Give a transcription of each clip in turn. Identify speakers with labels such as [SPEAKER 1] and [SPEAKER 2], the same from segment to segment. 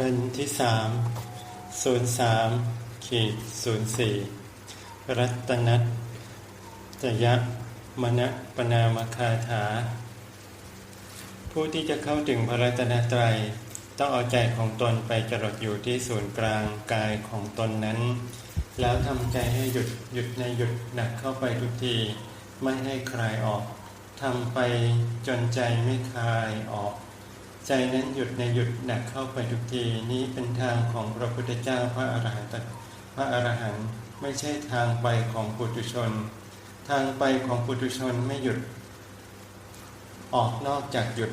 [SPEAKER 1] กันที่สามศูนย์สามขีดศูนย์สี่รัตนัตจยะมณปนามคาถา ผู้ที่จะเข้าถึงพระรัตนตรัย ต้องเอาใจของตนไปจรดอยู่ที่ศูนย์กลางกายของตนนั้น แล้วทำใจให้หยุดหยุดในหยุดหนักเข้าไปทุกที ไม่ให้คลายออกทำไปจนใจไม่คลายออก ใจนั้นหยุดในหยุดหนักเข้าไปทุกทีนี้เป็นทางของพระพุทธเจ้าพระอรหันต์พระอรหันต์ไม่ใช่ทางไปของปุถุชน ทางไปของปุถุชนไม่หยุด ออกนอกจากหยุด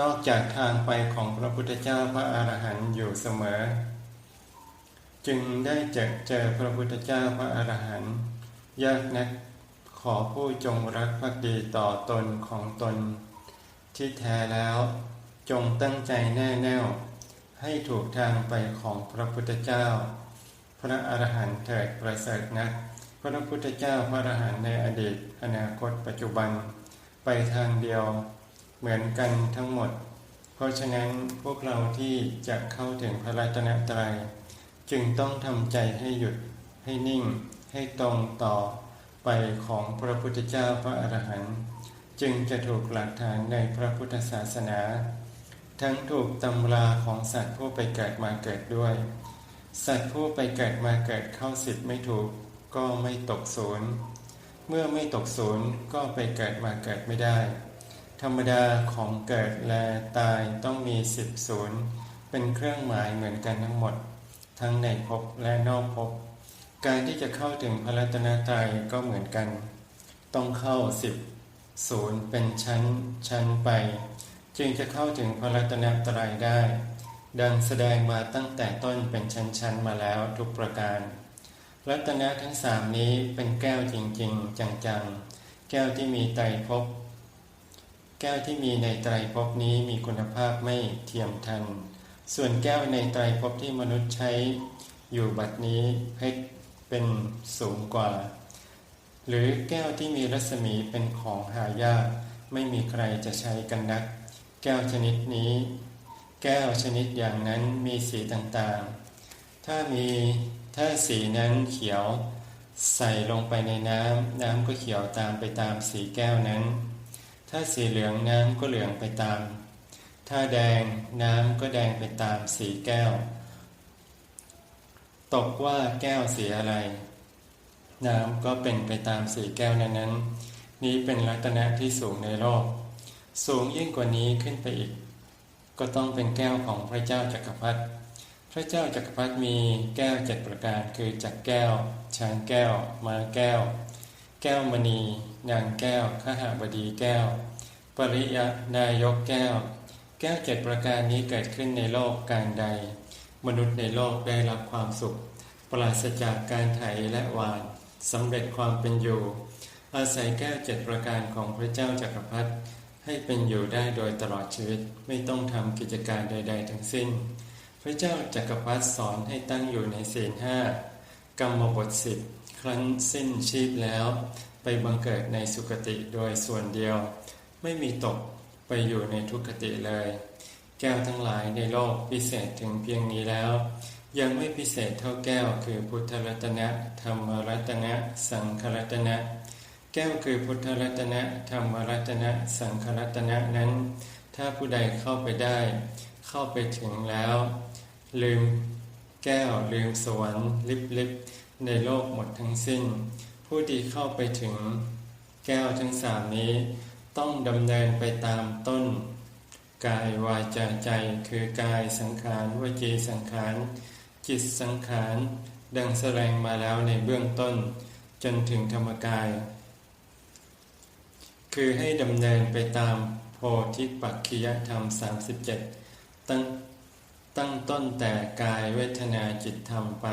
[SPEAKER 1] นอกจากทางไปของพระพุทธเจ้าพระอรหันต์อยู่เสมอ จึงได้เจอเจอพระพุทธเจ้าพระอรหันต์ยากนักขอผู้จงรักภักดีต่อตนของตน ที่แท้แล้ว จงตั้งใจแน่แน่วให้ถูกทางไปของพระพุทธเจ้า พระอรหันต์เถิดประเสริฐนัก พระพุทธเจ้าพระอรหันต์ในอดีต อนาคตปัจจุบัน ไปทางเดียว เหมือนกันทั้งหมด เพราะฉะนั้นพวกเราที่จะเข้าถึงพระรัตนตรัย จึงต้องทำใจให้หยุดให้นิ่ง ให้ตรงต่อไปของพระพุทธเจ้าพระอรหันต์จึงจะถูกหลักฐานในพระพุทธศาสนา ทั้งถูกตำราของสัตว์ผู้ไปเกิดมาเกิดด้วย สัตว์ผู้ไปเกิดมาเกิดเข้าสิทธิ์ไม่ถูก ก็ไม่ตกศูนย์ เมื่อไม่ตกศูนย์ก็ไปเกิดมาเกิดไม่ได้ ธรรมดาของเกิดและตายต้องมีสิบศูนย์เป็นเครื่องหมายเหมือนกันทั้งหมด ทั้งในภพและนอกภพการที่จะเข้าถึงพระรัตนตรัยก็เหมือนกัน ต้องเข้าสิบศูนย์เป็นชั้นชั้นไป จึงจะเข้าถึงพระรัตนตรัยได้ ดังแสดงมาตั้งแต่ต้นเป็นชั้นๆมาแล้วทุกประการ รัตนะทั้งสามนี้เป็นแก้วจริงๆ จังๆ แก้วที่มีไตรภพแก้วที่มีในไตรภพนี้มีคุณภาพไม่เทียมทัน ส่วนแก้วในไตรภพที่มนุษย์ใช้อยู่บัดนี้เพชรเป็นสูงกว่า หรือแก้วที่มีรัศมีเป็นของหายากไม่มีใครจะใช้กันนัก แก้วชนิดนี้ แก้วชนิดอย่างนั้นมีสีต่างๆ ถ้ามีถ้าสีนั้นเขียวใส่ลงไปในน้ำน้ำก็เขียวตามไปตามสีแก้วนั้น ถ้าสีเหลืองน้ำก็เหลืองไปตาม ถ้าแดงน้ำก็แดงไปตามสีแก้ว ตกว่าแก้วสีอะไร น้ำก็เป็นไปตามสีแก้วนั้นนั้น นี้เป็นลัตนะที่สูงในโลก สูงยิ่งกว่านี้ขึ้นไปอีก ก็ต้องเป็นแก้วของพระเจ้าจักรพรรดิพระเจ้าจักรพรรดิมีแก้วเจ็ดประการคือจักแก้ว ช้างแก้วม้าแก้ว แก้วมณี นางแก้วขหบดีแก้ว ปริยนายกแก้ว แก้วเจ็ดประการนี้เกิดขึ้นในโลกการใด มนุษย์ในโลกได้รับความสุข ปราศจากการไถและหวานสำเร็จความเป็นอยู่ อาศัยแก้วเจ็ดประการของพระเจ้าจักรพรรดิ ให้เป็นอยู่ได้โดยตลอดชีวิตไม่ต้องทำกิจการใด ๆ ทั้งสิ้น พระเจ้าจักรพรรดิสอนให้ตั้งอยู่ในศีลห้ากรรมบทสิบครั้นสิ้นชีพแล้ว ไปบังเกิดในสุคติโดยส่วนเดียว ไม่มีตกไปอยู่ในทุกขติเลย แก้วทั้งหลายในโลกพิเศษถึงเพียงนี้แล้ว ยังไม่พิเศษเท่าแก้วคือพุทธรัตนะ ธรรมรัตนะ สังฆรัตนะ ก้วคือพุทธรัตนะธรรมรัตนะสังฆรัตนะนั้น ถ้าผู้ใดเข้าไปได้ เข้าไปถึงแล้ว ลืมแก้วลืมสวรรค์ลิบลิบในโลกหมดทั้งสิ้น ผู้ที่เข้าไปถึง แก้วทั้งสามนี้ ต้องดำเนินไปตามต้น กายวาจาใจคือกายสังขารวจีสังขาร จิตสังขาร ดังแสดงมาแล้วในเบื้องต้น จนถึงธรรมกาย คือให้ดำเนินไปตามโพธิปักขิยธรรม 37 ตั้งตั้งต้นแต่กายเวทนาจิตธรรมไป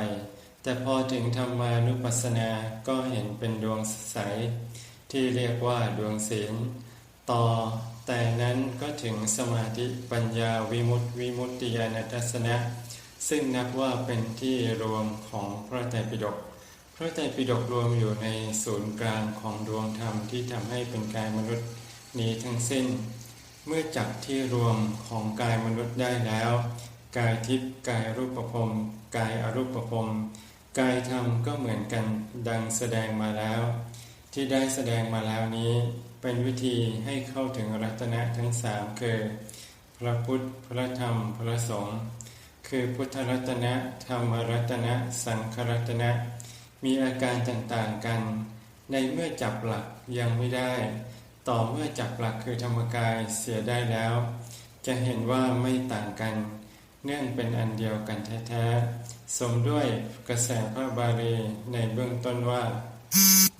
[SPEAKER 1] แต่พอถึงธรรมานุปัสสนาก็เห็นเป็นดวงใส ที่เรียกว่าดวงศีลต่อแต่นั้นก็ถึงสมาธิปัญญาวิมุตติวิมุตติญาณทัศนะ ซึ่งนับว่าเป็นที่รวมของพระไตรปิฎก พระไตรปิฎกรวมอยู่ในศูนย์กลางของดวงธรรมที่ทำให้เป็นกายมนุษย์นี้ทั้งสิ้น เมื่อจับที่รวมของกายมนุษย์ได้แล้ว กายทิพย์กายรูปภพกายอรูปภพกายธรรมก็เหมือนกันดังแสดงมาแล้ว ที่ได้แสดงมาแล้วนี้ เป็นวิธีให้เข้าถึงรัตนะทั้งสามคือพระพุทธพระธรรมพระสงฆ์คือพุทธรัตนะธรรมรัตนะ สังฆรัตนะ มีอาการต่างๆกัน ในเมื่อจับหลักยังไม่ได้ ต่อเมื่อจับหลักคือธรรมกายเสียได้แล้ว จะเห็นว่าไม่ต่างกัน เนื่องเป็นอันเดียวกันแท้ๆ สมด้วยกระแสพระบาลีในเบื้องต้นว่า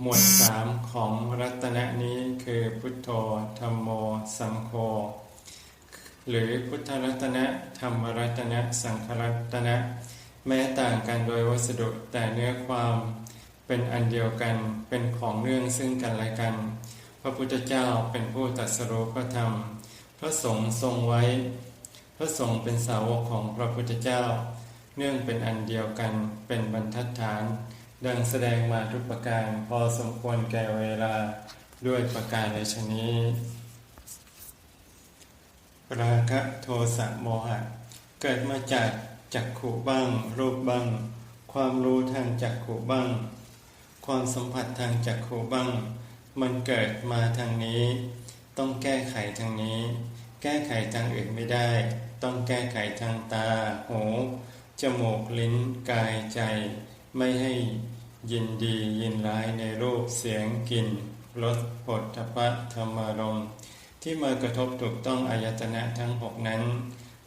[SPEAKER 1] หมวดสามของรัตนะนี้คือพุทโธธรรมโม สังโฆหรือพุทธรัตนะ ธรรมรัตนะ สังฆรัตนะ แม้ต่างกันโดยวัสดุแต่เนื้อความเป็นอันเดียวกันเป็นของเนื่องซึ่งกันและกัน พระพุทธเจ้าเป็นผู้ตรัสรู้พระธรรม พระสงฆ์ทรงไว้ พระสงฆ์เป็นสาวกของพระพุทธเจ้า เนื่องเป็นอันเดียวกันเป็นบรรทัดฐาน ดังแสดงมาทุกประการพอสมควรแก่เวลาด้วยประการในชนี้ ราคะโทสะโมหะ เกิดมาจาก จักขุบ้าง รูปบ้าง ความรู้ทางจักขุบ้าง ความสัมผัสทางจักขุบ้าง มันเกิดมาทางนี้ ต้องแก้ไขทางนี้ แก้ไขทางอื่นไม่ได้ ต้องแก้ไขทางตา หู จมูก ลิ้น กาย ใจ ไม่ให้ยินดียินร้ายในรูป เสียง กลิ่น รสผลทพะธรรมารมที่มากระทบถูกต้องอายตนะทั้งหกนั้น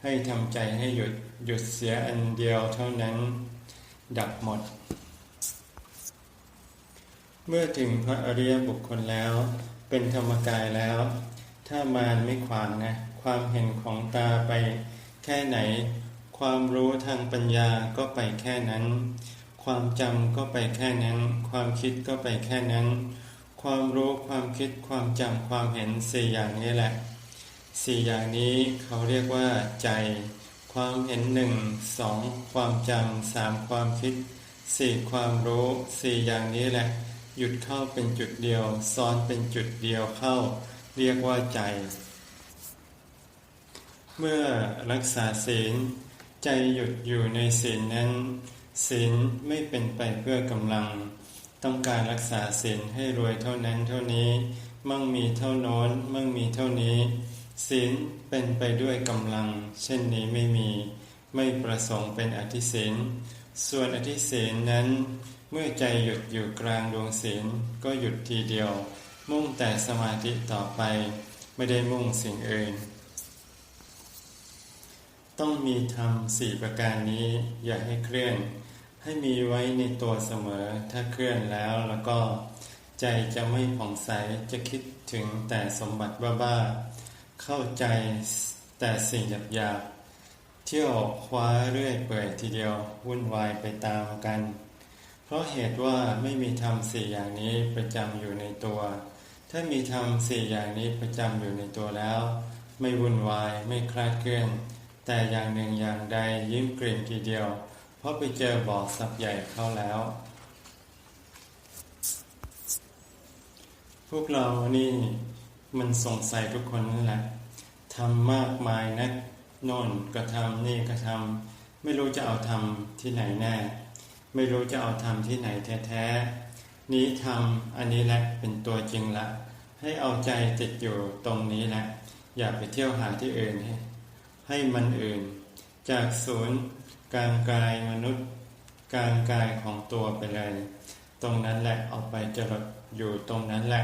[SPEAKER 1] ให้ทำใจให้หยุดหยุดเสียอันเดียวเท่านั้นดับหมด เมื่อถึงพระอริยบุคคลแล้ว เป็นธรรมกายแล้ว ถ้ามารไม่ขวางนะ ความเห็นของตาไปแค่ไหน ความรู้ทางปัญญาก็ไปแค่นั้น ความจำก็ไปแค่นั้น ความคิดก็ไปแค่นั้น ความรู้ความคิดความจำความเห็นสี่อย่างนี้แหละ สี่อย่างนี้เขาเรียกว่า ใจ ความเห็นหนึ่งสองความจำสามความคิดสี่ความรู้สี่อย่างนี้แหละ หยุดเข้าเป็นจุดเดียว ซ้อนเป็นจุดเดียวเข้า เรียกว่าใจ เมื่อรักษาศีล ใจหยุดอยู่ในศีลนั้น ศีลไม่เป็นไปเพื่อกำลัง ต้องการรักษาศีลให้รวยเท่านั้นเท่านี้ มั่งมีเท่าน้นมั่งมีเท่านี้ ศีลเป็นไปด้วยกำลัง เช่นนี้ไม่มีไม่ประสงค์เป็นอธิศีลส่วนอธิศีลนั้น เมื่อใจหยุดอยู่กลางดวงศีลก็หยุดทีเดียว มุ่งแต่สมาธิต่อไป ไม่ได้มุ่งสิ่งอื่น ต้องมีธรรมสี่ประการนี้อย่าให้เคลื่อน ให้มีไว้ในตัวเสมอถ้าเคลื่อนแล้วแล้วก็ ใจจะไม่ผ่องใสจะคิดถึงแต่สมบัติบ้าๆ เข้าใจแต่สิ่งหยาบๆเที่ยวคว้าเรื่อยเปื่อยทีเดียววุ่นวายไปตามกัน เพราะเหตุว่าไม่มีธรรมสี่อย่างนี้ประจำอยู่ในตัว ถ้ามีธรรมสี่อย่างนี้ประจำอยู่ในตัวแล้ว ไม่วุ่นวายไม่คลาดเคลื่อน แต่อย่างหนึ่งอย่างใดยิ้มกลิ่นทีเดียว เพราะไปเจอบ่อสับใหญ่เข้าแล้ว พวกเรานี่ มันสงสัยทุกคนนั่นแหละทำมากมายนะโน่นก็ทำนี่ก็ทำไม่รู้จะเอาทำที่ไหนแน่ ไม่รู้จะเอาทำที่ไหนแท้ๆนี้ทำอันนี้แหละเป็นตัวจริงละ ให้เอาใจติดอยู่ตรงนี้แหละ อย่าไปเที่ยวหาที่อื่นให้ให้มันอื่น จากศูนย์กลางกายมนุษย์กลางกายของตัวไปเลย ตรงนั้นแหละเอาไปจรดอยู่ตรงนั้นแหละ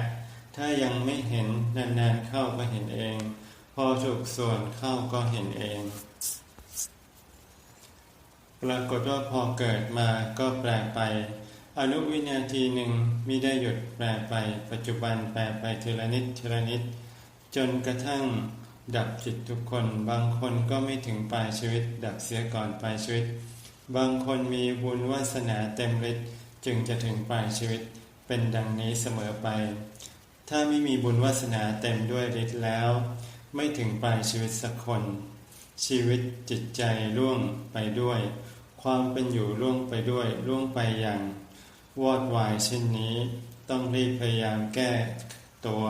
[SPEAKER 1] ถ้ายังไม่เห็นนานๆเข้าก็เห็นเอง พอถูกส่วนเข้าก็เห็นเอง ปรากฏว่าพอเกิดมาก็แปลไป อนุวินาทีหนึ่งมิได้หยุดแปลไป ปัจจุบันแปลไปทีละนิดทีละนิด จนกระทั่งดับจิตทุกคนบางคนก็ไม่ถึงปลายชีวิต ดับเสียก่อนปลายชีวิต บางคนมีบุญวาสนาเต็มฤทธิ์จึงจะถึงปลายชีวิตเป็นดังนี้เสมอไป ถ้าไม่มีบุญวาสนาเต็มด้วยฤทธิ์แล้ว ไม่ถึงปลายชีวิตสักคน ชีวิตจิตใจล่วงไปด้วย ความเป็นอยู่ล่วงไปด้วยล่วงไปอย่าง วอดวายเช่นนี้ ต้องรีบพยายามแก้ตัว